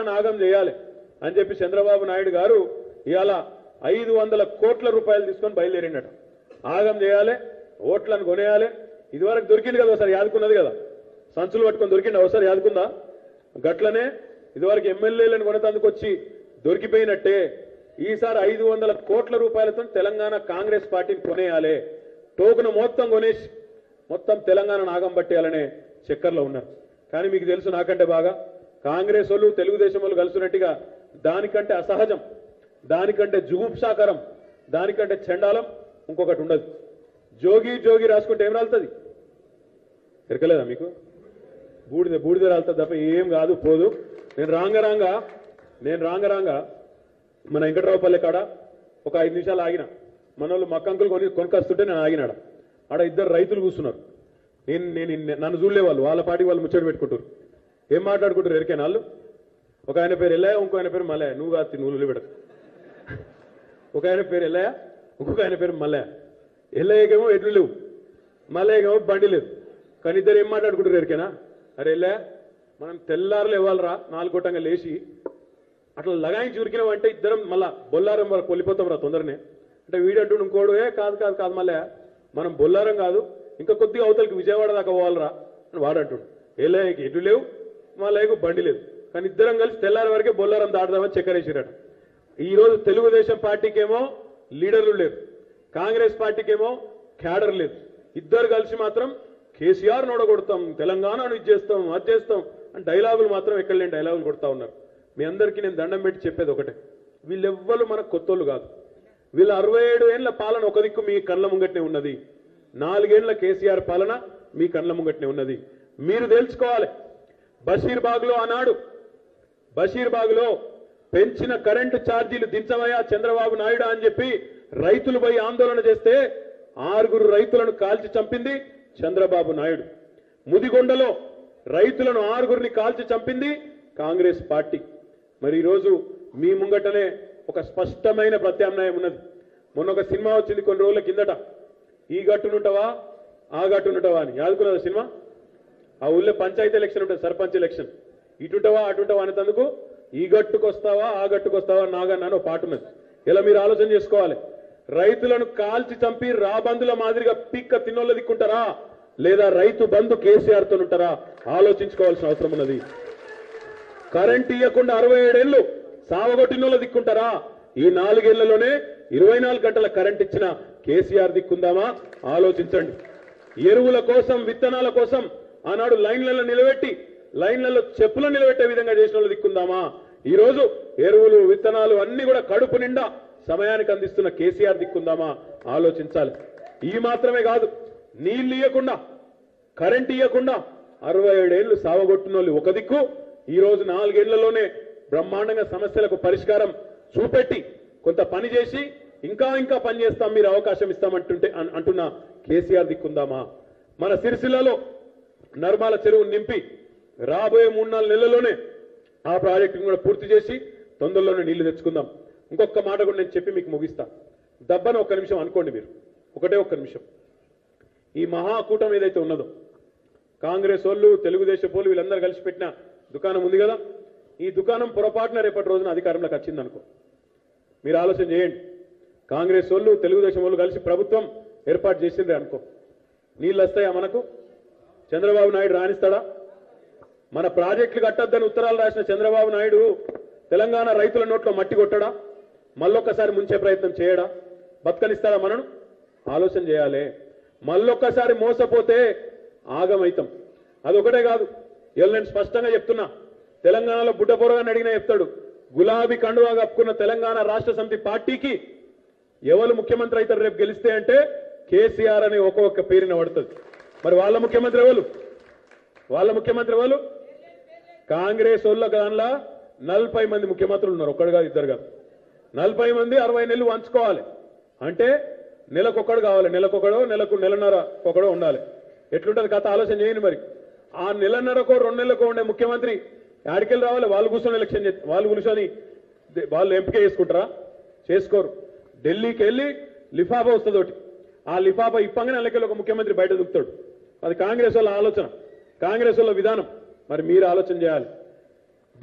తెలంగాణను ఆగం చేయాలి అని చెప్పి చంద్రబాబు నాయుడు గారు ఇవాళ ఐదు వందల కోట్ల రూపాయలు తీసుకొని బయలుదేరిండట. ఆగం చేయాలి ఓట్లను కొనేయాలి. ఇదివరకు దొరికింది కదా ఒకసారి యాదుకున్నది కదా. సంచులు పట్టుకొని దొరికింది? ఒకసారి యాదుకుందా? గట్లనే ఇదివరకు ఎమ్మెల్యేలను కొనతందుకు వచ్చి దొరికిపోయినట్టే ఈసారి ఐదు వందల కోట్ల రూపాయలతో తెలంగాణ కాంగ్రెస్ పార్టీని కొనేయాలి. టోకును మొత్తం కొనేసి మొత్తం తెలంగాణ నాగం పట్టేయాలనే చక్కర్లో ఉన్నారు. కానీ మీకు తెలుసు నాకంటే బాగా కాంగ్రెస్ వాళ్ళు తెలుగుదేశం వాళ్ళు కలిసినట్టుగా దానికంటే అసహజం దానికంటే జుగుప్సాకరం దానికంటే చండాలం ఇంకొకటి ఉండదు. జోగి జోగి రాసుకుంటే ఏం రాలుతుంది? ఎరకలేదా మీకు? బూడిద బూడిద రాలుతుంది తప్ప ఏం కాదు పోదు. నేను రాంగ రాంగ నేను రాంగ రాంగ మన వెంకట్రావుపల్లి కాడ ఒక ఐదు నిమిషాలు ఆగిన. మన వాళ్ళు మక్కంకులు కొని కొనుకొస్తుంటే నేను ఆగినాడ. ఆడ ఇద్దరు రైతులు కూర్చున్నారు. నేను నేను నన్ను చూడలే వాళ్ళు. వాళ్ళ పాటికి వాళ్ళు ముచ్చట పెట్టుకుంటారు ఏం మాట్లాడుకుంటారు ఎరికైనా వాళ్ళు ఒక ఆయన పేరు ఎల్లయ్య ఇంకో ఆయన పేరు మలయ నువ్వు కాదు నువ్వు పెడత ఒక ఆయన పేరు ఎల్లయ్య ఇంకొక ఆయన పేరు మలయ ఎల్లయ్యకేమో ఎడ్లు లేవు మలయ్యకేమో బండి లేదు. కానీ ఇద్దరు ఏం మాట్లాడుకుంటారు ఎరికైనా? అరే ఎల్లయ్య మనం తెల్లారులు ఇవ్వాలరా నాలుగు లేచి అట్లా లగాయించి ఉరికినామంటే ఇద్దరం మళ్ళా బొల్లారం వరకు వెళ్ళిపోతాం రా తొందరనే. అంటే వీడంటూ ఇంకోడు ఏ కాదు కాదు కాదు మళ్ళా మనం బొల్లారం కాదు ఇంకా కొద్దిగా అవతలకి విజయవాడ దాకా పోవాలరా అని వాడు అంటుండు. ఏలేకి ఎటు లేవు మళ్ళీ బండి లేదు. కానీ ఇద్దరం కలిసి తెల్లారి వరకే బొల్లారం దాడదామని చక్కరేసిరట ఈ రోజు తెలుగుదేశం పార్టీకేమో లీడర్లు లేరు. కాంగ్రెస్ పార్టీకేమో క్యాడర్ లేదు. ఇద్దరు కలిసి మాత్రం కేసీఆర్ నోడగొడతాం తెలంగాణను ఇది చేస్తాం అది చేస్తాం అని డైలాగులు మాత్రం ఎక్కడ లేని డైలాగులు కొడతా ఉన్నారు. మీ అందరికీ నేను దండం పెట్టి చెప్పేది ఒకటే. వీళ్ళెవ్వరు మన కొత్తోళ్ళు కాదు. వీళ్ళ అరవై ఏడు ఏళ్ళ పాలన ఒక దిక్కు మీ కళ్ళ ముంగట్నే ఉన్నది. నాలుగేళ్ళ కేసీఆర్ పాలన మీ కళ్ళ ముంగట్నే ఉన్నది. మీరు తెలుసుకోవాలి బషీర్బాగ్లో ఆనాడు బషీర్బాగ్లో పెంచిన కరెంటు ఛార్జీలు దించవయ్యా చంద్రబాబు నాయుడు అని చెప్పి రైతులు పోయి ఆందోళన చేస్తే ఆరుగురు రైతులను కాల్చి చంపింది చంద్రబాబు నాయుడు. ముదిగొండలో రైతులను ఆరుగురిని కాల్చి చంపింది కాంగ్రెస్ పార్టీ. మరి ఈరోజు మీ ముంగటనే ఒక స్పష్టమైన ప్రత్యామ్నాయం ఉన్నది. మొన్న ఒక సినిమా వచ్చింది కొన్ని రోజుల కిందట. ఈ గట్టునుంటవా ఆ గట్టునుంటవా అని. యాదుకున్నదా సినిమా? ఆ ఊళ్ళో పంచాయతీ ఎలక్షన్ ఉంటుంది సర్పంచ్ ఎలక్షన్. ఇటుంటవా అటుంటవా అనేందుకు ఈ గట్టుకొస్తావా ఆ గట్టుకొస్తావా నాగన్న అని ఒక పాట ఉన్నది. ఇలా మీరు ఆలోచన చేసుకోవాలి. రైతులను కాల్చి చంపి రాబందుల మాదిరిగా పిక్క తిన్నోళ్ళ దిక్కుంటారా? లేదా రైతు బంధు కేసీఆర్తో ఉంటారా? ఆలోచించుకోవాల్సిన అవసరం ఉన్నది. కరెంట్ ఇవ్వకుండా అరవై ఏడేళ్ళు సావగొట్టినోళ్ళ దిక్కుంటారా? ఈ నాలుగేళ్ళలోనే ఇరవై నాలుగు గంటల కరెంట్ ఇచ్చిన కేసీఆర్ దిక్కుందామా? ఆలోచించండి. ఎరువుల కోసం విత్తనాల కోసం ఆనాడు లైన్లలో నిలబెట్టి లైన్లలో చెప్పులు నిలబెట్టే విధంగా చేసిన వాళ్ళు దిక్కుందామా? ఈ రోజు ఎరువులు విత్తనాలు అన్ని కూడా కడుపు నిండా సమయానికి అందిస్తున్న కేసీఆర్ దిక్కుందామా? ఆలోచించాలి. ఈ మాత్రమే కాదు నీళ్ళు ఇవ్వకుండా కరెంట్ ఇవ్వకుండా అరవై ఏడేళ్ళు సావగొట్టిన వాళ్ళు ఒక దిక్కు. ఈ రోజు నాలుగేళ్ళలోనే బ్రహ్మాండంగా సమస్యలకు పరిష్కారం చూపెట్టి కొంత పని చేసి ఇంకా ఇంకా పని చేస్తాం మీరు అవకాశం ఇస్తామంటుంటే అన్- అంటున్న కేసీఆర్ దిక్కుందామా? మన సిరిసిల్లలో నర్మాల చెరువు నింపి రాబోయే మూడు నాలుగు నెలల్లోనే ఆ ప్రాజెక్టును కూడా పూర్తి చేసి తొందరలోనే నీళ్ళు తెచ్చుకుందాం. ఇంకొక మాట కూడా నేను చెప్పి మీకు ముగిస్తా. దబ్బన ఒక్క నిమిషం అనుకోండి మీరు. ఒకటే ఒక్క నిమిషం. ఈ మహాకూటం ఏదైతే ఉన్నదో కాంగ్రెస్ వాళ్ళు తెలుగుదేశం వాళ్ళు వీళ్ళందరూ కలిసి పెట్టిన దుకాణం ఉంది కదా? ఈ దుకాణం పొరపాటున రేపటి రోజున అధికారంలోకి వచ్చిందనుకో మీరు ఆలోచన చేయండి. కాంగ్రెస్ వాళ్ళు తెలుగుదేశం వాళ్ళు కలిసి ప్రభుత్వం ఏర్పాటు చేసిండ్రే అనుకో. నీళ్ళు వస్తాయా మనకు? చంద్రబాబు నాయుడు రాణిస్తాడా? మన ప్రాజెక్టులు కట్టొద్దని ఉత్తరాలు రాసిన చంద్రబాబు నాయుడు తెలంగాణ రైతుల నోట్లో మట్టి కొట్టడా? మళ్ళొక్కసారి ముంచే ప్రయత్నం చేయడా? బతకనిస్తాడా మనను? ఆలోచన చేయాలి. మళ్ళొక్కసారి మోసపోతే ఆగమైతం. అదొకటే కాదు. ఇవాళ నేను స్పష్టంగా చెప్తున్నా. తెలంగాణలో బుడ్డపొరగాని అడిగినా చెప్తాడు. గులాబీ కండువా కప్పుకున్న తెలంగాణ రాష్ట్ర సమితి పార్టీకి ఎవరు ముఖ్యమంత్రి అవుతారు రేపు గెలిస్తే అంటే కేసీఆర్ అనే ఒక్కొక్క పేరున పడుతుంది. మరి వాళ్ళ ముఖ్యమంత్రి ఎవరు? వాళ్ళ ముఖ్యమంత్రి వాళ్ళు కాంగ్రెస్ వాళ్ళ దానిలో నలభై మంది ముఖ్యమంత్రులు ఉన్నారు. ఒక్కడు కాదు ఇద్దరు కాదు. నలభై మంది అరవై నెలలు వంచుకోవాలి. అంటే నెలకొక్కడు కావాలి. నెలకొకడో నెలకు నెలన్నర ఒకడో ఉండాలి. ఎట్లుంటుంది? కథ ఆలోచన చేయండి మరి. ఆ నెలన్నరకో రెండు నెలలకో ఉండే ముఖ్యమంత్రి ఆడికెళ్ళి రావాలి? వాళ్ళు కూర్చొని ఎలక్షన్ వాళ్ళు కూర్చొని వాళ్ళు ఎంపిక చేసుకుంటారా? చేసుకోరు. ఢిల్లీకి వెళ్ళి లిఫాఫా వస్తుంది ఒకటి ఆ లిఫాఫా ఇప్పంగానే నెలకెళ్ళి ఒక ముఖ్యమంత్రి బయట దుక్కుతాడు అది కాంగ్రెస్ వాళ్ళ ఆలోచన. కాంగ్రెస్ వాళ్ళ విధానం. మరి మీరు ఆలోచన చేయాలి.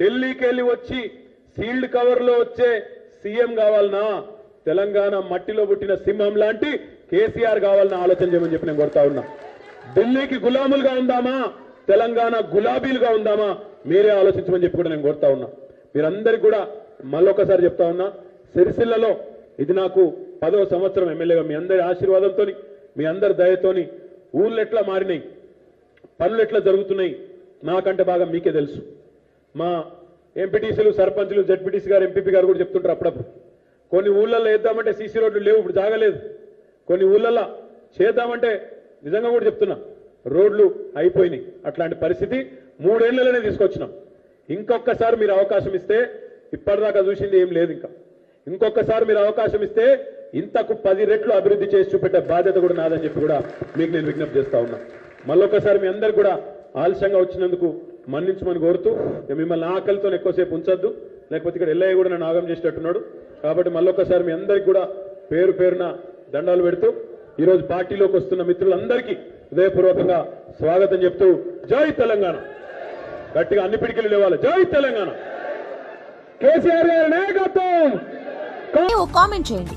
ఢిల్లీకి వెళ్ళి వచ్చి సీల్డ్ కవర్లో వచ్చే సీఎం కావాలనా? తెలంగాణ మట్టిలో పుట్టిన సింహం లాంటి కేసీఆర్ కావాలన్న ఆలోచన చేయమని చెప్పి నేను కొడతా ఉన్నా. ఢిల్లీకి గులాములుగా ఉందామా? తెలంగాణ గులాబీలుగా ఉందామా? మీరే ఆలోచించమని చెప్పి కూడా నేను కోరుతా ఉన్నా. మీరందరికీ కూడా మళ్ళొకసారి చెప్తా ఉన్నా సిరిసిల్లలో ఇది నాకు పదవ సంవత్సరం ఎమ్మెల్యేగా మీ అందరి ఆశీర్వాదంతో మీ అందరి దయతోని ఊర్లు ఎట్లా మారినాయి? పనులు ఎట్లా జరుగుతున్నాయి? నాకంటే బాగా మీకే తెలుసు. మా ఎంపీటీసీలు సర్పంచ్లు జడ్పీటీసీ గారు ఎంపీపీ గారు కూడా చెప్తుంటారు అప్పుడప్పుడు. కొన్ని ఊళ్ళల్లో వేద్దామంటే సీసీ రోడ్లు లేవు ఇప్పుడు జాగలేదు. కొన్ని ఊళ్ళల్లో చేద్దామంటే నిజంగా కూడా చెప్తున్నా రోడ్లు అయిపోయినాయి. అట్లాంటి పరిస్థితి మూడేళ్ళలోనే తీసుకొచ్చినాం. ఇంకొకసారి మీరు అవకాశం ఇస్తే ఇప్పటిదాకా చూసింది ఏం లేదు ఇంకా. ఇంకొకసారి మీరు అవకాశం ఇస్తే ఇంతకు పది రెట్లు అభివృద్ధి చేసి చూపెట్టే బాధ్యత కూడా నాదని చెప్పి కూడా మీకు నేను విజ్ఞప్తి చేస్తా ఉన్నా. మళ్ళొకసారి మీ అందరు కూడా ఆలస్యంగా వచ్చినందుకు మన్నించమని కోరుతూ మిమ్మల్ని ఆకలితో ఎక్కువసేపు ఉంచొద్దు. లేకపోతే ఇక్కడ ఎల్లయ్య కూడా నన్ను ఆగం చేసేటట్టున్నాడు కాబట్టి మళ్ళొకసారి మీ అందరికి కూడా పేరు పేరున దండాలు పెడుతూ ఈరోజు పార్టీలోకి వస్తున్న మిత్రులందరికీ హృదయపూర్వకంగా స్వాగతం చెప్తూ జై తెలంగాణ. గట్టిగా అన్ని పిడికిలు లేవాలి. జై తెలంగాణ. కేసీఆర్ గారి నాయకత్వం. కామెంట్ చేయండి.